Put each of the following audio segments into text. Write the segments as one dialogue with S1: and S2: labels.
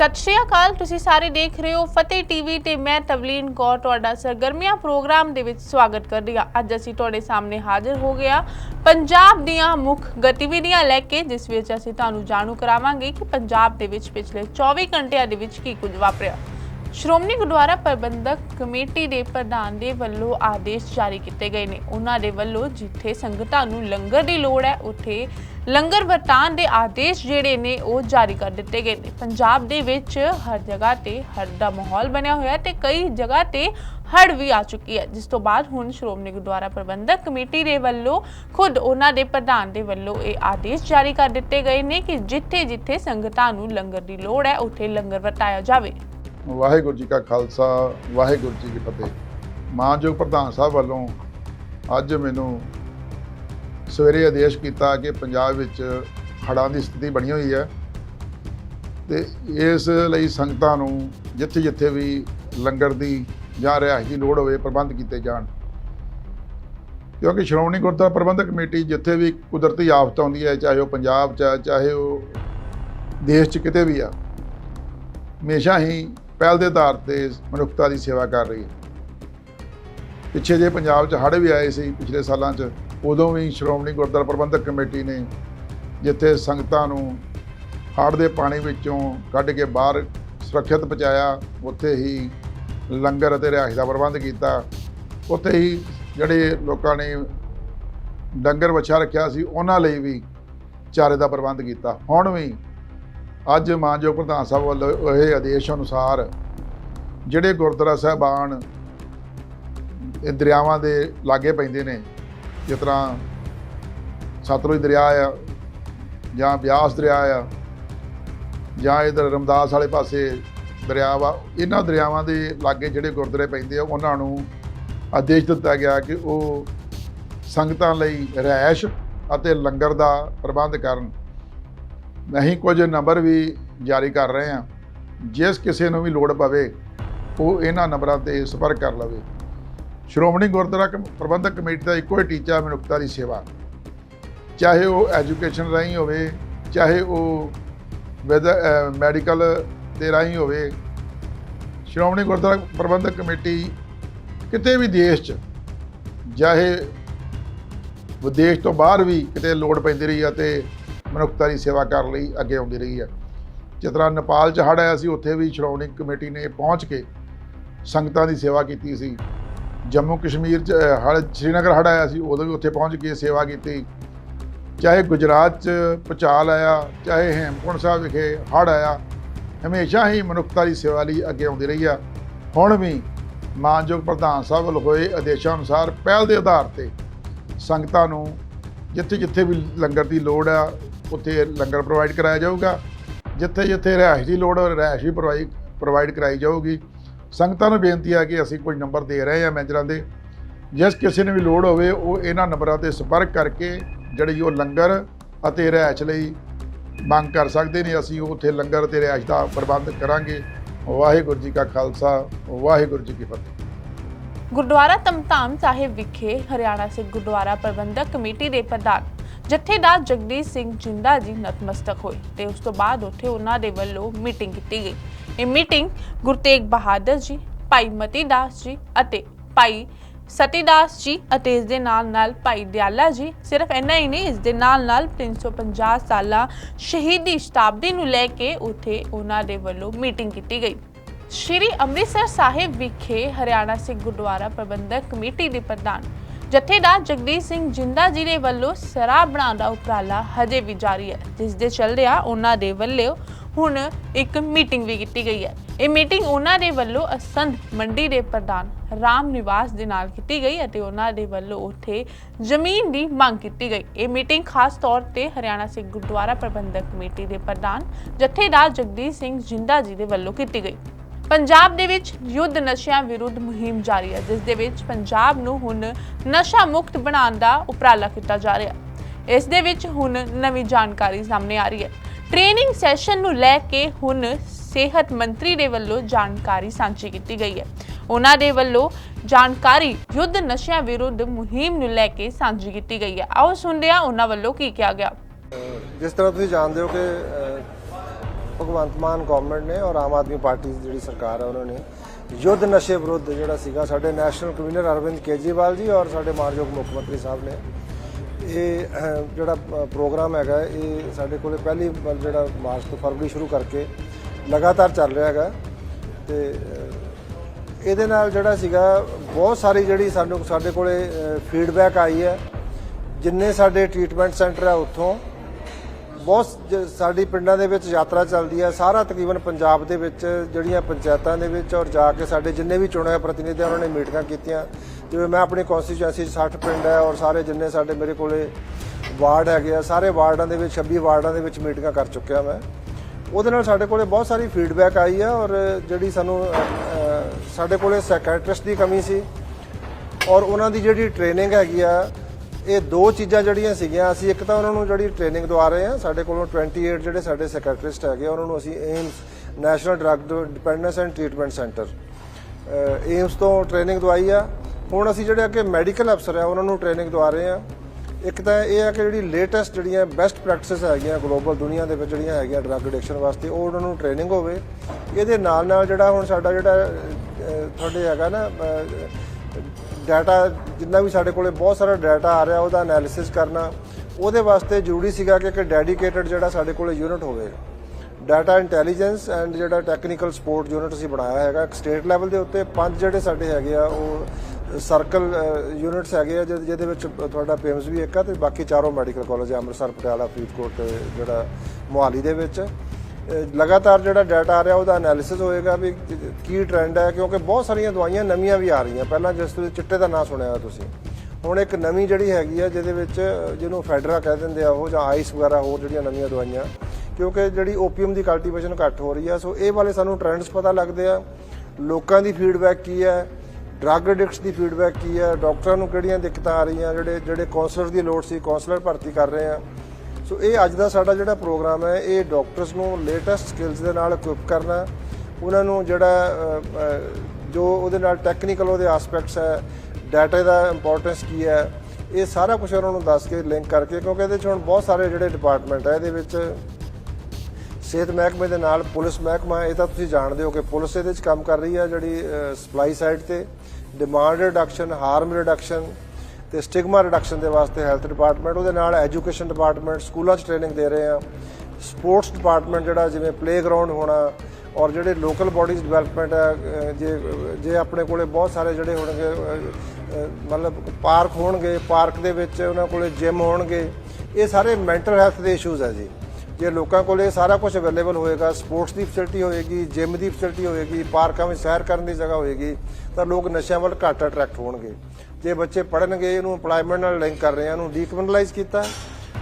S1: ਸਤਿ ਸ਼੍ਰੀ ਅਕਾਲ, ਤੁਸੀਂ ਸਾਰੇ ਦੇਖ ਰਹੇ ਹੋ ਫਤਿਹ ਟੀਵੀ ਤੇ ਮੈਂ ਤਵਲੀਨ ਕੌਰ ਤੁਹਾਡਾ ਸਰਗਰਮੀਆਂ ਪ੍ਰੋਗਰਾਮ ਦੇ ਵਿੱਚ ਸਵਾਗਤ ਕਰਦੀ ਹਾਂ। ਅੱਜ ਅਸੀਂ ਤੁਹਾਡੇ ਸਾਹਮਣੇ ਹਾਜ਼ਰ ਹੋ ਗਿਆ ਪੰਜਾਬ ਦੀਆਂ ਮੁੱਖ ਗਤੀਵਿਧੀਆਂ ਲੈ ਕੇ, ਜਿਸ ਵਿੱਚ ਅਸੀਂ ਤੁਹਾਨੂੰ ਜਾਣੂ ਕਰਾਵਾਂਗੇ ਕਿ ਪੰਜਾਬ ਦੇ ਵਿੱਚ ਪਿਛਲੇ 24 ਘੰਟਿਆਂ ਦੇ ਵਿੱਚ ਕੀ ਕੁਝ ਵਾਪਰਿਆ। ਸ਼੍ਰੋਮਣੀ ਗੁਰਦੁਆਰਾ ਪ੍ਰਬੰਧਕ ਕਮੇਟੀ ਦੇ ਪ੍ਰਧਾਨ ਦੇ ਵੱਲੋਂ ਆਦੇਸ਼ ਜਾਰੀ ਕੀਤੇ ਗਏ ਨੇ। ਉਹਨਾਂ ਦੇ ਵੱਲੋਂ ਜਿੱਥੇ ਸੰਗਤਾਂ ਨੂੰ ਲੰਗਰ ਦੀ ਲੋੜ ਹੈ, ਉੱਥੇ ਲੰਗਰ ਵਰਤਾਨ ਦੇ ਆਦੇਸ਼ ਜਿਹੜੇ ਨੇ, ਉਹ ਜਾਰੀ ਕਰ ਦਿੱਤੇ ਗਏ ਨੇ। ਪੰਜਾਬ ਦੇ ਵਿੱਚ ਹਰ ਜਗ੍ਹਾ ਤੇ ਹੜ੍ਹ ਦਾ ਮਾਹੌਲ ਬਣਿਆ ਹੋਇਆ ਹੈ ਤੇ ਕਈ ਜਗ੍ਹਾ ਤੇ ਹੜ੍ਹ ਵੀ ਆ ਚੁੱਕੀ ਹੈ। ਜਿਸ ਤੋਂ ਬਾਅਦ ਹੁਣ ਸ਼੍ਰੋਮਣੀ ਗੁਰਦੁਆਰਾ ਪ੍ਰਬੰਧਕ ਕਮੇਟੀ ਦੇ ਵੱਲੋਂ ਖੁਦ ਉਹਨਾਂ ਦੇ ਪ੍ਰਧਾਨ ਦੇ ਵੱਲੋਂ ਇਹ ਆਦੇਸ਼ ਜਾਰੀ ਕਰ ਦਿੱਤੇ ਗਏ ਨੇ ਕਿ ਜਿੱਥੇ ਜਿੱਥੇ ਸੰਗਤਾਂ ਨੂੰ ਲੰਗਰ ਦੀ ਲੋੜ ਹੈ, ਉੱਥੇ ਲੰਗਰ ਵਰਤਾਇਆ ਜਾਵੇ।
S2: ਵਾਹਿਗੁਰੂ ਜੀ ਕਾ ਖਾਲਸਾ, ਵਾਹਿਗੁਰੂ ਜੀ ਕੀ ਫਤਿਹ। ਮਾਨਯੋਗ ਪ੍ਰਧਾਨ ਸਾਹਿਬ ਵੱਲੋਂ ਅੱਜ ਮੈਨੂੰ ਸਵੇਰੇ ਆਦੇਸ਼ ਕੀਤਾ ਕਿ ਪੰਜਾਬ ਵਿੱਚ ਹੜ੍ਹਾਂ ਦੀ ਸਥਿਤੀ ਬਣੀ ਹੋਈ ਹੈ ਤੇ ਇਸ ਲਈ ਸੰਗਤਾਂ ਨੂੰ ਜਿੱਥੇ ਜਿੱਥੇ ਵੀ ਲੰਗਰ ਦੀ ਜਾਂ ਰਿਹਾਇਸ਼ ਦੀ ਲੋੜ ਹੋਵੇ ਪ੍ਰਬੰਧ ਕੀਤੇ ਜਾਣ। ਕਿਉਂਕਿ ਸ਼੍ਰੋਮਣੀ ਗੁਰਦੁਆਰਾ ਪ੍ਰਬੰਧਕ ਕਮੇਟੀ ਜਿੱਥੇ ਵੀ ਕੁਦਰਤੀ ਆਫਤ ਆਉਂਦੀ ਹੈ, ਚਾਹੇ ਉਹ ਪੰਜਾਬ 'ਚ ਹੈ, ਚਾਹੇ ਉਹ ਦੇਸ਼ 'ਚ ਕਿਤੇ ਵੀ ਆ, ਹਮੇਸ਼ਾ ਹੀ ਪਹਿਲ ਦੇ ਆਧਾਰ ਤੇ ਮਨੁੱਖਤਾ ਦੀ ਸੇਵਾ ਕਰ ਰਹੀ ਹੈ। ਪਿੱਛੇ ਜੇ ਪੰਜਾਬ 'ਚ ਹੜ੍ਹ ਵੀ ਆਏ ਸੀ ਪਿਛਲੇ ਸਾਲਾਂ 'ਚ, ਉਦੋਂ ਵੀ ਸ਼੍ਰੋਮਣੀ ਗੁਰਦੁਆਰਾ ਪ੍ਰਬੰਧਕ ਕਮੇਟੀ ਨੇ ਜਿੱਥੇ ਸੰਗਤਾਂ ਨੂੰ ਹੜ੍ਹ ਦੇ ਪਾਣੀ ਵਿੱਚੋਂ ਕੱਢ ਕੇ ਬਾਹਰ ਸੁਰੱਖਿਅਤ ਪਹੁੰਚਾਇਆ, ਉੱਥੇ ਹੀ ਲੰਗਰ ਅਤੇ ਰਿਹਾਇਸ਼ ਦਾ ਪ੍ਰਬੰਧ ਕੀਤਾ। ਉੱਥੇ ਹੀ ਜਿਹੜੇ ਲੋਕਾਂ ਨੇ ਡੰਗਰ ਵੱਛਾ ਰੱਖਿਆ ਸੀ, ਉਹਨਾਂ ਲਈ ਵੀ ਚਾਰੇ ਦਾ ਪ੍ਰਬੰਧ ਕੀਤਾ। ਹੁਣ ਵੀ ਅੱਜ ਮਾਨਯੋਗ ਪ੍ਰਧਾਨ ਸਾਹਿਬ ਵੱਲੋਂ ਇਹ ਆਦੇਸ਼ ਅਨੁਸਾਰ ਜਿਹੜੇ ਗੁਰਦੁਆਰਾ ਸਾਹਿਬਾਨ ਇਹ ਦਰਿਆਵਾਂ ਦੇ ਲਾਗੇ ਪੈਂਦੇ ਨੇ, ਜਿਸ ਤਰ੍ਹਾਂ ਸਤਲੁਜ ਦਰਿਆ ਆ ਜਾਂ ਬਿਆਸ ਦਰਿਆ ਆ ਜਾਂ ਇਧਰ ਰਮਦਾਸ ਵਾਲੇ ਪਾਸੇ ਦਰਿਆ ਵਾ, ਇਹਨਾਂ ਦਰਿਆਵਾਂ ਦੇ ਲਾਗੇ ਜਿਹੜੇ ਗੁਰਦੁਆਰੇ ਪੈਂਦੇ ਆ, ਉਹਨਾਂ ਨੂੰ ਆਦੇਸ਼ ਦਿੱਤਾ ਗਿਆ ਕਿ ਉਹ ਸੰਗਤਾਂ ਲਈ ਰਿਹਾਇਸ਼ ਅਤੇ ਲੰਗਰ ਦਾ ਪ੍ਰਬੰਧ ਕਰਨ। ਅਸੀਂ ਕੁਝ ਨੰਬਰ ਵੀ ਜਾਰੀ ਕਰ ਰਹੇ ਹਾਂ। ਜਿਸ ਕਿਸੇ ਨੂੰ ਵੀ ਲੋੜ ਪਵੇ, ਉਹ ਇਹਨਾਂ ਨੰਬਰਾਂ ਤੇ ਸੰਪਰਕ ਕਰ ਲਵੇ। ਸ਼੍ਰੋਮਣੀ ਗੁਰਦੁਆਰਾ ਪ੍ਰਬੰਧਕ ਕਮੇਟੀ ਦਾ ਇੱਕੋ ਹੀ ਟੀਚਾ, ਮਨੁੱਖਤਾ ਦੀ ਸੇਵਾ। ਚਾਹੇ ਉਹ ਐਜੂਕੇਸ਼ਨ ਰਾਹੀਂ ਹੋਵੇ, ਚਾਹੇ ਉਹ ਵਿਦ ਮੈਡੀਕਲ ਦੇ ਰਾਹੀਂ ਹੋਵੇ, ਸ਼੍ਰੋਮਣੀ ਗੁਰਦੁਆਰਾ ਪ੍ਰਬੰਧਕ ਕਮੇਟੀ ਕਿਤੇ ਵੀ ਦੇਸ਼ 'ਚ, ਚਾਹੇ ਵਿਦੇਸ਼ ਤੋਂ ਬਾਹਰ ਵੀ ਕਿਤੇ ਲੋੜ ਪੈਂਦੀ ਰਹੀ ਆ ਤੇ ਮਨੁੱਖਤਾ ਦੀ ਸੇਵਾ ਕਰਨ ਲਈ ਅੱਗੇ ਆਉਂਦੀ ਰਹੀ ਹੈ। ਜਿਸ ਤਰ੍ਹਾਂ ਨੇਪਾਲ 'ਚ ਹੜ੍ਹ ਆਇਆ ਸੀ ਉੱਥੇ ਵੀ ਸ਼੍ਰੋਮਣੀ ਕਮੇਟੀ ਨੇ ਪਹੁੰਚ ਕੇ ਸੰਗਤਾਂ ਦੀ ਸੇਵਾ ਕੀਤੀ ਸੀ। ਜੰਮੂ ਕਸ਼ਮੀਰ 'ਚ ਅ, ਹੜ੍ਹ ਸ਼੍ਰੀਨਗਰ ਹੜ੍ਹ ਆਇਆ ਸੀ ਉਦੋਂ ਵੀ ਉੱਥੇ ਪਹੁੰਚ ਕੇ ਸੇਵਾ ਕੀਤੀ। ਚਾਹੇ ਗੁਜਰਾਤ 'ਚ ਭੁਚਾਲ ਆਇਆ ਚਾਹੇ ਹੇਮਕੁੰਟ ਸਾਹਿਬ ਵਿਖੇ ਹੜ੍ਹ ਆਇਆ ਹਮੇਸ਼ਾ ਹੀ ਮਨੁੱਖਤਾ ਦੀ ਸੇਵਾ ਲਈ ਅੱਗੇ ਆਉਂਦੀ ਰਹੀ ਆ ਹੁਣ ਵੀ ਮਾਨਯੋਗ ਪ੍ਰਧਾਨ ਸਾਹਿਬ ਵੱਲੋਂ ਹੋਏ ਆਦੇਸ਼ਾਂ ਅਨੁਸਾਰ ਪਹਿਲ ਦੇ ਆਧਾਰ ਤੇ ਸੰਗਤਾਂ ਨੂੰ ਜਿੱਥੇ ਜਿੱਥੇ ਵੀ ਲੰਗਰ ਦੀ ਲੋੜ ਆ ਉੱਥੇ ਲੰਗਰ ਪ੍ਰੋਵਾਈਡ ਕਰਾਇਆ ਜਾਊਗਾ। ਜਿੱਥੇ ਜਿੱਥੇ ਰਿਹਾਇਸ਼ ਦੀ ਲੋੜ ਹੋ ਰਿਹਾਇਸ਼ ਵੀ ਪ੍ਰੋਵਾਈਡ ਪ੍ਰੋਵਾਈਡ ਕਰਾਈ ਜਾਊਗੀ। ਸੰਗਤਾਂ ਨੂੰ ਬੇਨਤੀ ਹੈ ਕਿ ਅਸੀਂ ਕੁਝ ਨੰਬਰ ਦੇ ਰਹੇ ਹਾਂ ਮੈਂਜਰਾਂ ਦੇ। ਜਿਸ ਕਿਸੇ ਨੂੰ ਵੀ ਲੋੜ ਹੋਵੇ, ਉਹ ਇਹਨਾਂ ਨੰਬਰਾਂ ਤੇ ਸੰਪਰਕ ਕਰਕੇ ਜਿਹੜੀ ਉਹ ਲੰਗਰ ਅਤੇ ਰਿਹਾਇਸ਼ ਲਈ ਮੰਗ ਕਰ ਸਕਦੇ ਨੇ। ਅਸੀਂ ਉੱਥੇ ਲੰਗਰ ਤੇ ਰਿਹਾਇਸ਼ ਦਾ ਪ੍ਰਬੰਧ ਕਰਾਂਗੇ। ਵਾਹਿਗੁਰੂ ਜੀ ਕਾ ਖਾਲਸਾ, ਵਾਹਿਗੁਰੂ ਜੀ ਕੀ ਫਤਿਹ।
S1: ਗੁਰਦੁਆਰਾ ਤਮਤਾਮ ਸਾਹਿਬ ਵਿਖੇ ਹਰਿਆਣਾ ਸਿੱਖ ਗੁਰਦੁਆਰਾ ਪ੍ਰਬੰਧਕ ਕਮੇਟੀ ਦੇ ਪ੍ਰਧਾਨ ਜਥੇਦਾਰ ਜਗਦੀਸ਼ ਸਿੰਘ ਜਿੰਦਾ ਜੀ ਨਤਮਸਤਕ ਹੋਏ ਤੇ ਉਸ ਤੋਂ ਬਾਅਦ ਉੱਥੇ ਉਹਨਾਂ ਦੇ ਵੱਲੋਂ ਮੀਟਿੰਗ ਕੀਤੀ ਗਈ। ਇਹ ਮੀਟਿੰਗ ਗੁਰੂ ਤੇਗ ਬਹਾਦਰ ਜੀ, ਭਾਈ ਮਤੀ ਦਾਸ ਜੀ ਅਤੇ ਭਾਈ ਸਤੀਦਾਸ ਜੀ ਅਤੇ ਇਸ ਦੇ ਨਾਲ ਨਾਲ ਭਾਈ ਦਿਆਲਾ ਜੀ, ਸਿਰਫ ਇੰਨਾ ਹੀ ਨਹੀਂ, ਇਸ ਦੇ ਨਾਲ ਨਾਲ 350 ਸਾਲਾ ਸ਼ਹੀਦੀ ਸ਼ਤਾਬਦੀ ਨੂੰ ਲੈ ਕੇ ਉੱਥੇ ਉਹਨਾਂ ਦੇ ਵੱਲੋਂ ਮੀਟਿੰਗ ਕੀਤੀ ਗਈ। ਸ਼੍ਰੀ ਅੰਮ੍ਰਿਤਸਰ ਸਾਹਿਬ ਵਿਖੇ ਹਰਿਆਣਾ ਸਿੱਖ ਗੁਰਦੁਆਰਾ ਪ੍ਰਬੰਧਕ ਕਮੇਟੀ ਦੇ ਪ੍ਰਧਾਨ ਜਥੇਦਾਰ ਜਗਦੀਸ਼ ਸਿੰਘ ਜਿੰਦਾ ਜੀ ਦੇ ਵੱਲੋਂ ਸ਼ਰਾਬ ਬਣਾਉਣ ਦਾ ਉਪਰਾਲਾ ਹਜੇ ਵੀ ਜਾਰੀ ਹੈ, ਜਿਸ ਦੇ ਚੱਲਦਿਆਂ ਉਹਨਾਂ ਦੇ ਵੱਲੋਂ ਹੁਣ ਇੱਕ ਮੀਟਿੰਗ ਵੀ ਕੀਤੀ ਗਈ ਹੈ। ਇਹ ਮੀਟਿੰਗ ਉਹਨਾਂ ਦੇ ਵੱਲੋਂ ਅਸੰਧ ਮੰਡੀ ਦੇ ਪ੍ਰਧਾਨ ਰਾਮ ਨਿਵਾਸ ਦੇ ਨਾਲ ਕੀਤੀ ਗਈ ਅਤੇ ਉਹਨਾਂ ਦੇ ਵੱਲੋਂ ਉੱਥੇ ਜ਼ਮੀਨ ਦੀ ਮੰਗ ਕੀਤੀ ਗਈ। ਇਹ ਮੀਟਿੰਗ ਖਾਸ ਤੌਰ ਤੇ ਹਰਿਆਣਾ ਸਿੱਖ ਗੁਰਦੁਆਰਾ ਪ੍ਰਬੰਧਕ ਕਮੇਟੀ ਦੇ ਪ੍ਰਧਾਨ ਜਥੇਦਾਰ ਜਗਦੀਸ਼ ਸਿੰਘ ਜਿੰਦਾ ਜੀ ਦੇ ਵੱਲੋਂ ਕੀਤੀ ਗਈ। ਪੰਜਾਬ ਦੇ ਵਿੱਚ ਯੁੱਧ ਨਸ਼ਿਆਂ ਵਿਰੁੱਧ ਮੁਹਿੰਮ ਜਾਰੀ ਹੈ, ਜਿਸ ਦੇ ਵਿੱਚ ਪੰਜਾਬ ਨੂੰ ਹੁਣ ਨਸ਼ਾ ਮੁਕਤ ਬਣਾਉਣ ਦਾ ਉਪਰਾਲਾ ਕੀਤਾ ਜਾ ਰਿਹਾ ਹੈ। ਇਸ ਦੇ ਵਿੱਚ ਹੁਣ ਨਵੀਂ ਜਾਣਕਾਰੀ ਸਾਹਮਣੇ ਆ ਰਹੀ ਹੈ। ਟ੍ਰੇਨਿੰਗ ਸੈਸ਼ਨ ਨੂੰ ਲੈ ਕੇ ਹੁਣ ਸਿਹਤ ਮੰਤਰੀ ਦੇ ਵੱਲੋਂ ਜਾਣਕਾਰੀ ਸਾਂਝੀ ਕੀਤੀ ਗਈ ਹੈ। ਉਹਨਾਂ ਦੇ ਵੱਲੋਂ ਜਾਣਕਾਰੀ ਯੁੱਧ ਨਸ਼ਿਆਂ ਵਿਰੁੱਧ ਮੁਹਿੰਮ ਨੂੰ ਲੈ ਕੇ ਸਾਂਝੀ ਕੀਤੀ ਗਈ ਹੈ। ਆਓ ਸੁਣਦੇ ਹਾਂ ਉਹਨਾਂ ਵੱਲੋਂ ਕੀ ਕਿਹਾ ਗਿਆ।
S3: ਜਿਸ ਤਰ੍ਹਾਂ ਤੁਸੀਂ ਜਾਣਦੇ ਹੋ ਕਿ ਭਗਵੰਤ ਮਾਨ ਗਵਰਨਮੈਂਟ ਨੇ ਔਰ ਆਮ ਆਦਮੀ ਪਾਰਟੀ ਦੀ ਜਿਹੜੀ ਸਰਕਾਰ ਹੈ ਉਹਨਾਂ ਨੇ ਯੁੱਧ ਨਸ਼ੇ ਵਿਰੁੱਧ ਜਿਹੜਾ ਸੀਗਾ, ਸਾਡੇ ਨੈਸ਼ਨਲ ਕਨਵੀਨਰ ਅਰਵਿੰਦ ਕੇਜਰੀਵਾਲ ਜੀ ਔਰ ਸਾਡੇ ਮਾਨਯੋਗ ਮੁੱਖ ਮੰਤਰੀ ਸਾਹਿਬ ਨੇ, ਇਹ ਜਿਹੜਾ ਪ੍ਰੋਗਰਾਮ ਹੈਗਾ, ਇਹ ਸਾਡੇ ਕੋਲੇ ਪਹਿਲੀ ਵਾਰ ਜਿਹੜਾ ਮਾਰਚ ਤੋਂ ਫਰਵਰੀ ਸ਼ੁਰੂ ਕਰਕੇ ਲਗਾਤਾਰ ਚੱਲ ਰਿਹਾ ਹੈਗਾ ਤੇ ਇਹਦੇ ਨਾਲ ਜਿਹੜਾ ਸੀਗਾ, ਬਹੁਤ ਸਾਰੀ ਜਿਹੜੀ ਸਾਨੂੰ, ਸਾਡੇ ਕੋਲੇ ਫੀਡਬੈਕ ਆਈ ਹੈ। ਜਿੰਨੇ ਸਾਡੇ ਟ੍ਰੀਟਮੈਂਟ ਸੈਂਟਰ ਹੈ ਉੱਥੋਂ ਬਹੁਤ ਸਾਡੀ ਪਿੰਡਾਂ ਦੇ ਵਿੱਚ ਯਾਤਰਾ ਚੱਲਦੀ ਹੈ ਸਾਰਾ ਤਕਰੀਬਨ ਪੰਜਾਬ ਦੇ ਵਿੱਚ ਜਿਹੜੀਆਂ ਪੰਚਾਇਤਾਂ ਦੇ ਵਿੱਚ ਔਰ ਜਾ ਕੇ ਸਾਡੇ ਜਿੰਨੇ ਵੀ ਚੁਣੇ ਹੋਏ ਪ੍ਰਤੀਨਿਧ ਉਹਨਾਂ ਨੇ ਮੀਟਿੰਗਾਂ ਕੀਤੀਆਂ। ਜਿਵੇਂ ਮੈਂ ਆਪਣੀ ਕਨਸਟੀਚੁਐਂਸੀ 'ਚ 60 ਪਿੰਡ ਹੈ ਔਰ ਸਾਰੇ ਜਿੰਨੇ ਸਾਡੇ ਮੇਰੇ ਕੋਲੇ ਵਾਰਡ ਹੈਗੇ ਆ, ਸਾਰੇ ਵਾਰਡਾਂ ਦੇ ਵਿੱਚ 26 ਵਾਰਡਾਂ ਦੇ ਵਿੱਚ ਮੀਟਿੰਗਾਂ ਕਰ ਚੁੱਕਿਆ ਮੈਂ। ਉਹਦੇ ਨਾਲ ਸਾਡੇ ਕੋਲੇ ਬਹੁਤ ਸਾਰੀ ਫੀਡਬੈਕ ਆਈ ਹੈ ਔਰ ਜਿਹੜੀ ਸਾਨੂੰ ਸਾਡੇ ਕੋਲੇ ਸਾਈਕੈਟ੍ਰਿਸਟ ਦੀ ਕਮੀ ਸੀ ਔਰ ਉਹਨਾਂ ਦੀ ਜਿਹੜੀ ਟ੍ਰੇਨਿੰਗ ਹੈਗੀ ਆ ਇਹ ਦੋ ਚੀਜ਼ਾਂ ਜਿਹੜੀਆਂ ਸੀਗੀਆਂ ਅਸੀਂ ਇੱਕ ਤਾਂ ਉਹਨਾਂ ਨੂੰ ਜਿਹੜੀ ਟ੍ਰੇਨਿੰਗ ਦਵਾ ਰਹੇ ਹਾਂ ਸਾਡੇ ਕੋਲੋਂ 28 ਜਿਹੜੇ ਸਾਡੇ ਸੈਕਟਰਿਸਟ ਹੈਗੇ ਆ, ਉਹਨਾਂ ਨੂੰ ਅਸੀਂ AIIMS National Drug Dependence and Treatment Centre AIIMS ਤੋਂ ਟ੍ਰੇਨਿੰਗ ਦਵਾਈ ਆ। ਹੁਣ ਅਸੀਂ ਜਿਹੜੇ ਅੱਗੇ ਮੈਡੀਕਲ ਅਫਸਰ ਆ ਉਹਨਾਂ ਨੂੰ ਟ੍ਰੇਨਿੰਗ ਦਵਾ ਰਹੇ ਆ ਇੱਕ ਤਾਂ ਇਹ ਆ ਕਿ ਜਿਹੜੀ ਲੇਟੈਸਟ ਜਿਹੜੀਆਂ ਬੈਸਟ ਪ੍ਰੈਕਟਿਸਿਸ ਹੈਗੀਆਂ ਗਲੋਬਲ ਦੁਨੀਆ ਦੇ ਵਿੱਚ ਜਿਹੜੀਆਂ ਹੈਗੀਆਂ ਡਰੱਗ ਐਡਿਕਸ਼ਨ ਵਾਸਤੇ ਉਹ ਉਹਨਾਂ ਨੂੰ ਟ੍ਰੇਨਿੰਗ ਹੋਵੇ। ਇਹਦੇ ਨਾਲ ਨਾਲ ਜਿਹੜਾ ਹੁਣ ਸਾਡਾ ਜਿਹੜਾ ਤੁਹਾਡੇ ਹੈਗਾ ਨਾ ਡਾਟਾ ਜਿੰਨਾ ਵੀ ਸਾਡੇ ਕੋਲੇ ਬਹੁਤ ਸਾਰਾ ਡਾਟਾ ਆ ਰਿਹਾ, ਉਹਦਾ ਐਨਾਲਿਸਿਸ ਕਰਨਾ, ਉਹਦੇ ਵਾਸਤੇ ਜ਼ਰੂਰੀ ਸੀਗਾ ਕਿ ਇੱਕ ਡੈਡੀਕੇਟਡ ਜਿਹੜਾ ਸਾਡੇ ਕੋਲੇ ਯੂਨਿਟ ਹੋਵੇ। ਡਾਟਾ ਇੰਟੈਲੀਜੈਂਸ ਐਂਡ ਜਿਹੜਾ ਟੈਕਨੀਕਲ ਸਪੋਰਟ ਯੂਨਿਟ ਅਸੀਂ ਬਣਾਇਆ ਹੈਗਾ, ਇੱਕ ਸਟੇਟ ਲੈਵਲ ਦੇ ਉੱਤੇ ਪੰਜ ਜਿਹੜੇ ਸਾਡੇ ਹੈਗੇ ਆ, ਉਹ ਸਰਕਲ ਯੂਨਿਟਸ ਹੈਗੇ ਆ, ਜਿਹਦੇ ਜਿਹਦੇ ਵਿੱਚ ਤੁਹਾਡਾ ਪੇਮਸ ਵੀ ਇੱਕ ਆ ਤੇ ਬਾਕੀ ਚਾਰੋਂ ਮੈਡੀਕਲ ਕਾਲਜ ਅੰਮ੍ਰਿਤਸਰ, ਪਟਿਆਲਾ, ਫਰੀਦਕੋਟ, ਜਿਹੜਾ ਮੋਹਾਲੀ ਦੇ ਵਿੱਚ। ਲਗਾਤਾਰ ਜਿਹੜਾ ਡਾਟਾ ਆ ਰਿਹਾ, ਉਹਦਾ ਐਨਾਲਿਸਿਸ ਹੋਏਗਾ ਵੀ ਕੀ ਟ੍ਰੈਂਡ ਹੈ, ਕਿਉਂਕਿ ਬਹੁਤ ਸਾਰੀਆਂ ਦਵਾਈਆਂ ਨਵੀਆਂ ਵੀ ਆ ਰਹੀਆਂ। ਪਹਿਲਾਂ ਜਿਸ ਤੁਸੀਂ ਚਿੱਟੇ ਦਾ ਨਾਂ ਸੁਣਿਆ ਤੁਸੀਂ। ਹੁਣ ਇੱਕ ਨਵੀਂ ਜਿਹੜੀ ਹੈਗੀ ਆ, ਜਿਹਦੇ ਵਿੱਚ ਜਿਹਨੂੰ ਫੈਡਰਾ ਕਹਿ ਦਿੰਦੇ ਆ ਉਹ, ਜਾਂ ਆਈਸ ਵਗੈਰਾ ਹੋਰ ਜਿਹੜੀਆਂ ਨਵੀਆਂ ਦਵਾਈਆਂ, ਕਿਉਂਕਿ ਜਿਹੜੀ ਓਪੀਅਮ ਦੀ ਕਲਟੀਵੇਸ਼ਨ ਘੱਟ ਹੋ ਰਹੀ ਆ, ਸੋ ਇਹ ਵਾਲੇ ਸਾਨੂੰ ਟ੍ਰੈਂਡਸ ਪਤਾ ਲੱਗਦੇ ਆ। ਲੋਕਾਂ ਦੀ ਫੀਡਬੈਕ ਕੀ ਹੈ? ਡਰੱਗ ਐਡਿਕਟਸ ਦੀ ਫੀਡਬੈਕ ਕੀ ਹੈ? ਡਾਕਟਰਾਂ ਨੂੰ ਕਿਹੜੀਆਂ ਦਿੱਕਤਾਂ ਆ ਰਹੀਆਂ? ਜਿਹੜੇ ਜਿਹੜੇ ਕਾਉਂਸਲਰ ਦੀ ਲੋੜ ਸੀ ਕਾਉਂਸਲਰ ਭਰਤੀ ਕਰ ਰਹੇ ਆ। ਸੋ ਇਹ ਅੱਜ ਦਾ ਸਾਡਾ ਜਿਹੜਾ ਪ੍ਰੋਗਰਾਮ ਹੈ, ਇਹ ਡਾਕਟਰਸ ਨੂੰ ਲੇਟੈਸਟ ਸਕਿੱਲਸ ਦੇ ਨਾਲ ਇਕਵਿਪ ਕਰਨਾ ਉਹਨਾਂ ਨੂੰ ਜਿਹੜਾ ਜੋ ਉਹਦੇ ਨਾਲ ਟੈਕਨੀਕਲ ਉਹਦੇ ਐਸਪੈਕਟਸ ਹੈ ਡਾਟਾ ਦਾ ਇੰਪੋਰਟੈਂਸ ਕੀ ਹੈ, ਇਹ ਸਾਰਾ ਕੁਝ ਉਹਨਾਂ ਨੂੰ ਦੱਸ ਕੇ ਲਿੰਕ ਕਰਕੇ, ਕਿਉਂਕਿ ਇਹਦੇ ਚ ਹੁਣ ਬਹੁਤ ਸਾਰੇ ਜਿਹੜੇ ਡਿਪਾਰਟਮੈਂਟ ਹੈ, ਇਹਦੇ ਵਿੱਚ ਸਿਹਤ ਮਹਿਕਮੇ ਦੇ ਨਾਲ ਪੁਲਿਸ ਮਹਿਕਮਾ, ਇਹ ਤਾਂ ਤੁਸੀਂ ਜਾਣਦੇ ਹੋ ਕਿ ਪੁਲਿਸ ਇਹਦੇ 'ਚ ਕੰਮ ਕਰ ਰਹੀ ਹੈ, ਜਿਹੜੀ ਸਪਲਾਈ ਸਾਈਡ ਤੇ ਡਿਮਾਂਡ ਰਿਡਕਸ਼ਨ ਹਾਰਮ ਰਿਡਕਸ਼ਨ ਤੇ ਸਟਿਗਮਾ ਰਿਡਕਸ਼ਨ ਦੇ ਵਾਸਤੇ ਹੈਲਥ ਡਿਪਾਰਟਮੈਂਟ ਉਹਦੇ ਨਾਲ ਐਜੂਕੇਸ਼ਨ ਡਿਪਾਰਟਮੈਂਟ ਸਕੂਲਾਂ 'ਚ ਟ੍ਰੇਨਿੰਗ ਦੇ ਰਹੇ ਆ। ਸਪੋਰਟਸ ਡਿਪਾਰਟਮੈਂਟ ਜਿਹੜਾ ਜਿਵੇਂ ਪਲੇਗਰਾਉਂਡ ਹੋਣਾ ਔਰ ਜਿਹੜੇ ਲੋਕਲ ਬਾਡੀਜ਼ ਡਿਵੈਲਪਮੈਂਟ ਹੈ ਜੇ ਜੇ ਆਪਣੇ ਕੋਲੇ ਬਹੁਤ ਸਾਰੇ ਜਿਹੜੇ ਹੋਣਗੇ ਮਤਲਬ ਪਾਰਕ ਹੋਣਗੇ ਪਾਰਕ ਦੇ ਵਿੱਚ ਉਹਨਾਂ ਕੋਲੇ ਜਿਮ ਹੋਣਗੇ, ਇਹ ਸਾਰੇ ਮੈਂਟਲ ਹੈਲਥ ਦੇ ਇਸ਼ੂਜ਼ ਹੈ ਜੀ। ਜੇ ਲੋਕਾਂ ਕੋਲ ਇਹ ਸਾਰਾ ਕੁਝ ਅਵੇਲੇਬਲ ਹੋਏਗਾ ਸਪੋਰਟਸ ਦੀ ਫੈਸਿਲਿਟੀ ਹੋਏਗੀ ਜਿਮ ਦੀ ਫੈਸਿਲਿਟੀ ਹੋਏਗੀ, ਪਾਰਕਾਂ ਵਿੱਚ ਸੈਰ ਕਰਨ ਦੀ ਜਗ੍ਹਾ ਹੋਏਗੀ, ਤਾਂ ਲੋਕ ਨਸ਼ਿਆਂ ਵੱਲ ਘੱਟ ਅਟਰੈਕਟ ਹੋਣਗੇ। ਜੇ ਬੱਚੇ ਪੜਨਗੇ ਇਹਨੂੰ EMPLOYMENT ਨਾਲ ਲਿੰਕ ਕਰ ਰਹੇ ਆ ਇਹਨੂੰ ਡੀਕ੍ਰਿਮੀਨਲਾਈਜ਼ ਕੀਤਾ।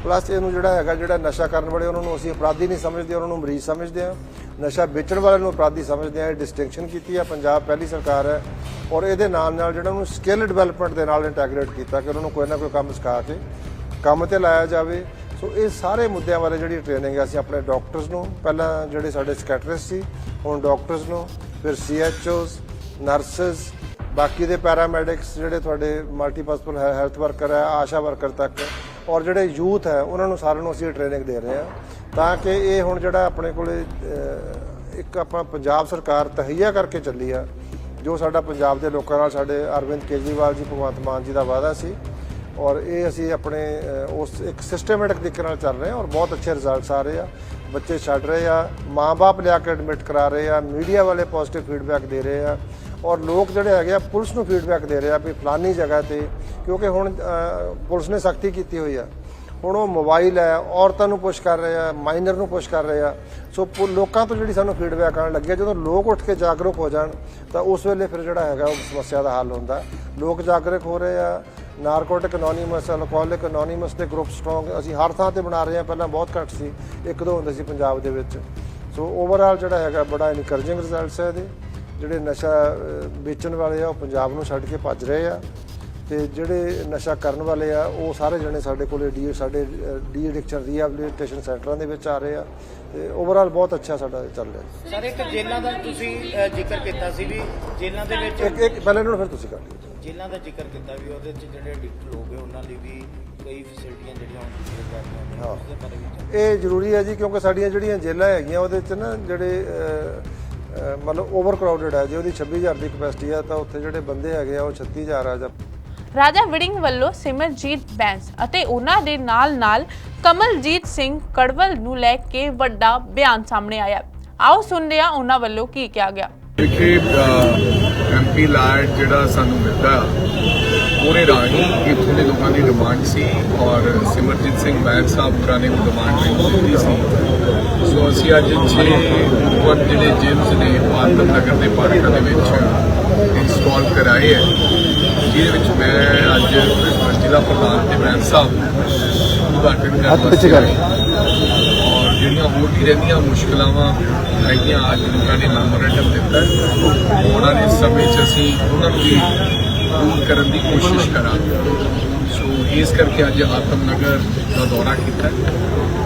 S3: ਪਲੱਸ ਇਹਨੂੰ ਜਿਹੜਾ ਹੈਗਾ, ਜਿਹੜਾ ਨਸ਼ਾ ਕਰਨ ਵਾਲੇ ਉਹਨਾਂ ਨੂੰ ਅਸੀਂ ਅਪਰਾਧੀ ਨਹੀਂ ਸਮਝਦੇ, ਉਹਨਾਂ ਨੂੰ ਮਰੀਜ਼ ਸਮਝਦੇ ਆ ਨਸ਼ਾ ਵੇਚਣ ਵਾਲਿਆਂ ਨੂੰ ਅਪਰਾਧੀ ਸਮਝਦੇ ਆ ਇਹ ਡਿਸਟਿੰਕਸ਼ਨ ਕੀਤੀ ਆ। ਪੰਜਾਬ ਪਹਿਲੀ ਸਰਕਾਰ ਹੈ ਔਰ ਇਹਦੇ ਨਾਲ ਨਾਲ ਜਿਹੜਾ ਉਹਨੂੰ ਸਕਿੱਲ ਡਿਵੈਲਪਮੈਂਟ ਦੇ ਨਾਲ ਇੰਟੈਗਰੇਟ ਕੀਤਾ ਕਿ ਉਹਨਾਂ ਨੂੰ ਕੋਈ ਨਾ ਕੋਈ ਕੰਮ ਸਿਖਾ ਕੇ ਕੰਮ ਤੇ ਲਾਇਆ ਜਾਵੇ। ਸੋ ਇਹ ਸਾਰੇ ਮੁੱਦਿਆਂ ਬਾਰੇ ਜਿਹੜੀ ਟ੍ਰੇਨਿੰਗ ਹੈ ਅਸੀਂ ਆਪਣੇ ਡਾਕਟਰਸ ਨੂੰ, ਪਹਿਲਾਂ ਜਿਹੜੇ ਸਾਡੇ ਸਕੈਟਰਿਸਟ ਸੀ, ਹੁਣ ਡਾਕਟਰਸ ਨੂੰ, ਫਿਰ ਸੀਐਚਓਸ ਨਰਸਸ ਬਾਕੀ ਦੇ ਪੈਰਾਮੈਡਿਕਸ ਜਿਹੜੇ ਤੁਹਾਡੇ ਮਲਟੀਪਰਸਨਲ ਹੈਲਥ ਵਰਕਰ ਹੈ, ਆਸ਼ਾ ਵਰਕਰ ਤੱਕ ਔਰ ਜਿਹੜੇ ਯੂਥ ਹੈ, ਉਹਨਾਂ ਨੂੰ ਸਾਰਿਆਂ ਨੂੰ ਅਸੀਂ ਟ੍ਰੇਨਿੰਗ ਦੇ ਰਹੇ ਹਾਂ। ਤਾਂ ਕਿ ਇਹ ਹੁਣ ਜਿਹੜਾ ਆਪਣੇ ਕੋਲੇ ਇੱਕ ਆਪਾਂ ਪੰਜਾਬ ਸਰਕਾਰ ਤਹਈਆ ਕਰਕੇ ਚੱਲੀ ਆ, ਜੋ ਸਾਡਾ ਪੰਜਾਬ ਦੇ ਲੋਕਾਂ ਨਾਲ ਸਾਡੇ ਅਰਵਿੰਦ ਕੇਜਰੀਵਾਲ ਜੀ, ਭਗਵੰਤ ਮਾਨ ਜੀ ਦਾ ਵਾਅਦਾ ਸੀ ਔਰ ਇਹ ਅਸੀਂ ਆਪਣੇ ਉਸ ਇੱਕ ਸਿਸਟਮੈਟਿਕ ਤਰੀਕੇ ਨਾਲ ਚੱਲ ਰਹੇ ਹਾਂ ਔਰ ਬਹੁਤ ਅੱਛੇ ਰਿਜ਼ਲਟਸ ਆ ਰਹੇ ਆ। ਬੱਚੇ ਛੱਡ ਰਹੇ ਆ ਮਾਪੇ ਲਿਆ ਕੇ ਐਡਮਿਟ ਕਰਾ ਰਹੇ ਆ ਮੀਡੀਆ ਵਾਲੇ ਪੋਜ਼ਿਟਿਵ ਫੀਡਬੈਕ ਦੇ ਰਹੇ ਆ। ਔਰ ਲੋਕ ਜਿਹੜੇ ਹੈਗੇ ਆ, ਪੁਲਿਸ ਨੂੰ ਫੀਡਬੈਕ ਦੇ ਰਹੇ ਆ ਵੀ ਫਲਾਨੀ ਜਗ੍ਹਾ ਤੇ, ਕਿਉਂਕਿ ਹੁਣ ਪੁਲਿਸ ਨੇ ਸਖਤੀ ਕੀਤੀ ਹੋਈ ਆ। ਹੁਣ ਉਹ ਮੋਬਾਈਲ ਹੈ, ਔਰਤਾਂ ਨੂੰ ਪੁਸ਼ ਕਰ ਰਹੇ ਆ ਮਾਈਨਰ ਨੂੰ ਪੁਸ਼ ਕਰ ਰਹੇ ਆ। ਸੋ ਪੁ- ਲੋਕਾਂ ਤੋਂ ਜਿਹੜੀ ਸਾਨੂੰ ਫੀਡਬੈਕ ਆਉਣ ਲੱਗੀ ਹੈ ਜਦੋਂ ਲੋਕ ਉੱਠ ਕੇ ਜਾਗਰੂਕ ਹੋ ਜਾਣ, ਤਾਂ ਉਸ ਵੇਲੇ ਫਿਰ ਜਿਹੜਾ ਹੈਗਾ ਉਹ ਸਮੱਸਿਆ ਦਾ ਹੱਲ ਹੁੰਦਾ। ਲੋਕ ਜਾਗਰੂਕ ਹੋ ਰਹੇ ਆ ਨਾਰਕੋਟਿਕ ਅਨੋਨਿਮਸ ਅਲਕੋਹਲਿਕ ਅਨੋਨਿਮਸ ਦੇ ਗਰੁੱਪ ਸਟਰੋਂਗ ਅਸੀਂ ਹਰ ਥਾਂ ਤੇ ਬਣਾ ਰਹੇ ਹਾਂ ਪਹਿਲਾਂ ਬਹੁਤ ਘੱਟ ਸੀ, ਇੱਕ ਦੋ ਹੁੰਦੇ ਸੀ ਪੰਜਾਬ ਦੇ ਵਿੱਚ। ਸੋ ਓਵਰਆਲ ਜਿਹੜਾ ਹੈਗਾ, ਬੜਾ ਇਨਕਰੇਜਿੰਗ ਰਿਜ਼ਲਟਸ ਹੈ ਇਹਦੇ। ਜਿਹੜੇ ਨਸ਼ਾ ਵੇਚਣ ਵਾਲੇ ਆ ਉਹ ਪੰਜਾਬ ਨੂੰ ਛੱਡ ਕੇ ਭੱਜ ਰਹੇ ਆ। ਤੇ ਜਿਹੜੇ ਨਸ਼ਾ ਕਰਨ ਵਾਲੇ ਆ ਉਹ ਸਾਰੇ ਜਣੇ ਸਾਡੇ ਕੋਲੇ ਡੀ ਸਾਡੇ ਡੀ ਐਡਿਕਸ਼ਨ ਰੀਹੈਬਿਲਿਟੇਸ਼ਨ ਸੈਂਟਰਾਂ ਦੇ ਵਿੱਚ ਆ ਰਹੇ ਆ। ਤੇ ਓਵਰਆਲ ਬਹੁਤ ਅੱਛਾ ਸਾਡਾ ਚੱਲ ਰਿਹਾ।
S4: ਸਰ ਇੱਕ ਜੇਲ੍ਹਾਂ ਦਾ ਤੁਸੀਂ ਜ਼ਿਕਰ ਕੀਤਾ ਸੀ ਵੀ ਜੇਲ੍ਹਾਂ ਦੇ ਵਿੱਚ
S3: ਇੱਕ ਇੱਕ ਪਹਿਲਾਂ ਇਹਨਾਂ ਨੂੰ ਫਿਰ ਤੁਸੀਂ ਕਰ ਲਿਓ।
S4: ਜੇਲ੍ਹਾਂ ਦਾ ਜ਼ਿਕਰ ਕੀਤਾ ਵੀ ਉਹਦੇ 'ਚ ਜਿਹੜੇ ਐਡਿਕਟ ਲੋਕ ਹੈ ਉਹਨਾਂ ਲਈ ਵੀ ਕਈ ਫੈਸਿਲਿਟੀਆਂ ਜਿਹੜੀਆਂ ਹੁਣ
S3: ਹਾਂ।
S4: ਵਿੱਚ
S3: ਇਹ ਜ਼ਰੂਰੀ ਹੈ ਜੀ ਕਿਉਂਕਿ ਸਾਡੀਆਂ ਜਿਹੜੀਆਂ ਜੇਲ੍ਹਾਂ ਹੈਗੀਆਂ ਉਹਦੇ 'ਚ ਨਾ ਜਿਹੜੇ ਮਤਲਬ ਓਵਰ ਕਰਾਊਡਡ ਹੈ ਜੇ ਉਹਦੀ 26000 ਦੀ ਕਪੈਸਿਟੀ ਹੈ ਤਾਂ ਉੱਥੇ ਜਿਹੜੇ ਬੰਦੇ ਹੈਗੇ ਆ ਉਹ 36000 ਆ ਜਾਂ
S1: ਰਾਜਾ ਵਿੜਿੰਗ ਵੱਲੋਂ ਸਿਮਰਜੀਤ ਬੈਂਸ ਅਤੇ ਉਹਨਾਂ ਦੇ ਨਾਲ-ਨਾਲ ਕਮਲਜੀਤ ਸਿੰਘ ਕੜਵਲ ਨੂੰ ਲੈ ਕੇ ਵੱਡਾ ਬਿਆਨ ਸਾਹਮਣੇ ਆਇਆ। ਆਓ ਸੁਣਦੇ ਹਾਂ ਉਹਨਾਂ ਵੱਲੋਂ ਕੀ ਕਿਹਾ ਗਿਆ।
S5: ਵਿਖੇ ਐਮਪੀ ਲਾਇਟ ਜਿਹੜਾ ਸਾਨੂੰ ਮਿਲਦਾ ਉਹਨੇ ਰਾਹੀਂ ਇੱਥੋਂ ਦੇ ਲੋਕਾਂ ਦੀ ਡਿਮਾਂਡ ਸੀ ਔਰ ਸਿਮਰਜੀਤ ਸਿੰਘ ਬੈਗ ਸਾਹਿਬ ਹੋਰਾਂ ਨੇ ਡਿਮਾਂਡ ਦਿੱਤੀ ਸੀ। ਸੋ ਅਸੀਂ ਅੱਜ 6 ਉੱਪਰ ਜਿਹੜੇ ਜਿਮਸ ਨੇ ਆਤਮ ਨਗਰ ਦੇ ਪਾਰਕਾਂ ਦੇ ਵਿੱਚ ਇੰਸਟਾਲ ਕਰਾਏ ਹੈ। ਜਿਹਦੇ ਵਿੱਚ ਮੈਂ ਅੱਜ ਜ਼ਿਲ੍ਹਾ ਪ੍ਰਧਾਨ ਤੇ ਬੈਂਸ ਸਾਹਿਬ ਉਦਘਾਟਨ ਕਰਨ ਵਾਸਤੇ ਔਰ ਜਿਹੜੀਆਂ ਹੋਰ ਵੀ ਰਹਿੰਦੀਆਂ ਮੁਸ਼ਕਲਾਂ ਵਾ ਹੈਗੀਆਂ ਅੱਜ ਲੋਕਾਂ ਨੇ ਮੈਮੋਰੈਂਡਮ ਦਿੱਤਾ। ਆਉਣ ਵਾਲੇ ਸਮੇਂ 'ਚ ਅਸੀਂ ਉਹਨਾਂ ਨੂੰ ਵੀ ਦੂਰ ਕਰਨ ਦੀ ਕੋਸ਼ਿਸ਼ ਕਰਾਂਗੇ। ਸੋ ਇਸ ਕਰਕੇ ਅੱਜ ਆਤਮ ਨਗਰ ਦਾ ਦੌਰਾ ਕੀਤਾ।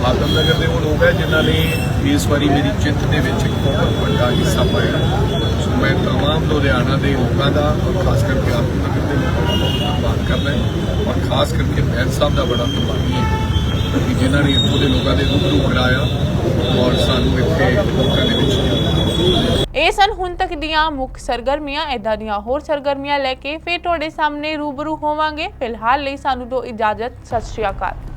S5: ਆਤਮ ਨਗਰ ਦੇ ਉਹ ਲੋਕ ਹੈ ਜਿਨ੍ਹਾਂ ਨੇ ਇਸ ਵਾਰੀ ਮੇਰੀ ਜਿੱਤ ਦੇ ਵਿੱਚ ਇੱਕ ਬਹੁਤ ਵੱਡਾ ਹਿੱਸਾ ਪਾਇਆ। ਸੋ ਮੈਂ ਤਮਾਮ ਲੁਧਿਆਣਾ ਦੇ ਲੋਕਾਂ ਦਾ ਔਰ ਖਾਸ ਕਰਕੇ ਆਤਮ ਨਗਰ ਦੇ ਲੋਕਾਂ ਦਾ ਬਹੁਤ ਧੰਨਵਾਦ ਕਰਦਾ ਔਰ ਖਾਸ ਕਰਕੇ ਬੈਂਸ ਸਾਹਿਬ ਦਾ ਬੜਾ ਧੰਨਵਾਦੀ ਹੈ। ਕਿ ਜਿਨ੍ਹਾਂ ਨੇ ਇੱਥੋਂ ਦੇ ਲੋਕਾਂ ਦੇ ਰੂਬਰੂ ਕਰਾਇਆ ਔਰ ਸਾਨੂੰ ਇੱਥੇ
S1: ਇਹ ਸਨ। ਹੁਣ ਤੱਕ ਦੀਆਂ ਮੁੱਖ ਸਰਗਰਮੀਆਂ ਇਦਾਂ ਦੀਆਂ ਹੋਰ ਸਰਗਰਮੀਆਂ ਲੈ ਕੇ ਫਿਰ ਤੁਹਾਡੇ ਸਾਹਮਣੇ ਰੂਬਰੂ ਹੋਵਾਂਗੇ। ਫਿਲਹਾਲ ਲਈ ਸਾਨੂੰ ਦੋ ਇਜਾਜ਼ਤ। ਸਤਿ ਸ਼੍ਰੀ ਅਕਾਲ।